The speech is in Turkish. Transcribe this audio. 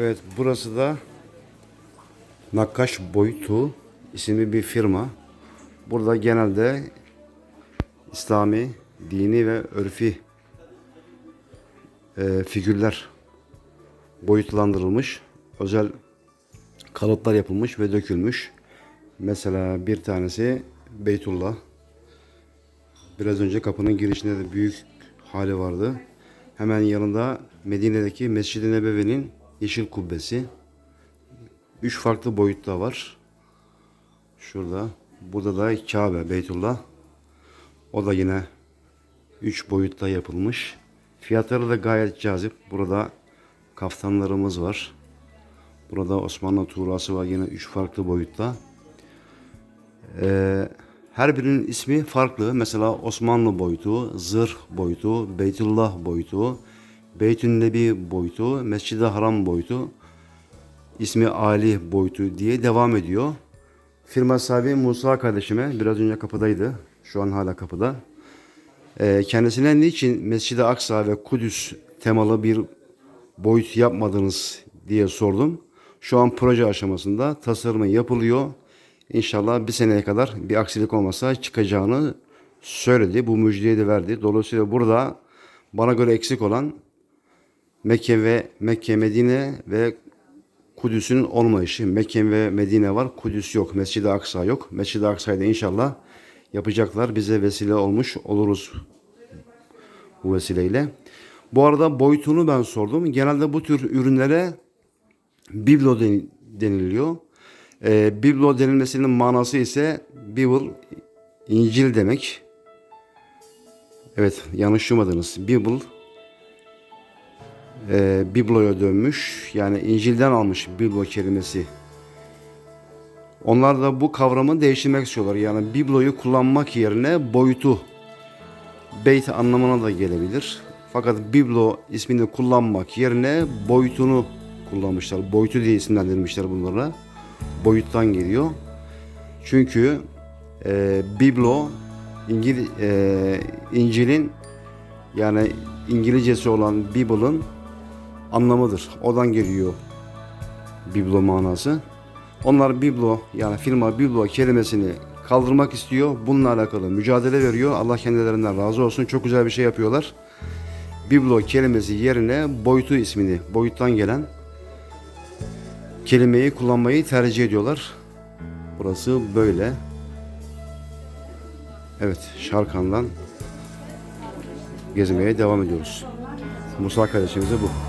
Evet burası da Nakkaş Boyutu isimli bir firma. Burada genelde İslami, dini ve örfi e, figürler boyutlandırılmış. Özel kalıplar yapılmış ve dökülmüş. Mesela bir tanesi Beytullah. Biraz önce kapının girişinde de büyük hali vardı. Hemen yanında Medine'deki Mescid-i Nebevi'nin yeşil kubbesi. Üç farklı boyutta var. Şurada. Burada da Kabe, Beytullah. O da yine üç boyutta yapılmış. Fiyatları da gayet cazip. Burada kaftanlarımız var. Burada Osmanlı tuğrası var yine üç farklı boyutta. Ee, her birinin ismi farklı. Mesela Osmanlı boyutu, Zırh boyutu, Beytullah boyutu, Beytün Nebi boyutu, Mescid-i Haram boyutu, ismi Ali boyutu diye devam ediyor. Firma sahibi Musa kardeşime biraz önce kapıdaydı. Şu an hala kapıda. Ee, kendisine niçin Mescid-i Aksa ve Kudüs temalı bir boyut yapmadınız diye sordum. Şu an proje aşamasında tasarımı yapılıyor. İnşallah bir seneye kadar bir aksilik olmasa çıkacağını söyledi. Bu müjdeyi de verdi. Dolayısıyla burada bana göre eksik olan Mekke ve Mekke, Medine ve Kudüs'ün olmayışı. Mekke ve Medine var. Kudüs yok. Mescid-i Aksa yok. Mescid-i Aksa'yı da inşallah yapacaklar. Bize vesile olmuş oluruz bu vesileyle. Bu arada boyutunu ben sordum. Genelde bu tür ürünlere biblo den- deniliyor. Ee, biblo denilmesinin manası ise Bible, İncil demek. Evet, yanlış duymadınız. Bible, e, bibloya dönmüş. Yani İncil'den almış biblo kelimesi. Onlar da bu kavramı değiştirmek istiyorlar. Yani bibloyu kullanmak yerine boyutu beyt anlamına da gelebilir. Fakat biblo ismini kullanmak yerine boyutunu kullanmışlar. Boyutu diye isimlendirmişler bunlara. Boyuttan geliyor. Çünkü e, biblo İngil, e, İncil'in yani İngilizcesi olan Bible'ın anlamıdır. Odan geliyor biblo manası. Onlar biblo yani firma biblo kelimesini kaldırmak istiyor. Bununla alakalı mücadele veriyor. Allah kendilerinden razı olsun. Çok güzel bir şey yapıyorlar. Biblo kelimesi yerine boyutu ismini, boyuttan gelen kelimeyi kullanmayı tercih ediyorlar. Burası böyle. Evet, Şarkan'dan gezmeye devam ediyoruz. Musa kardeşimize bu.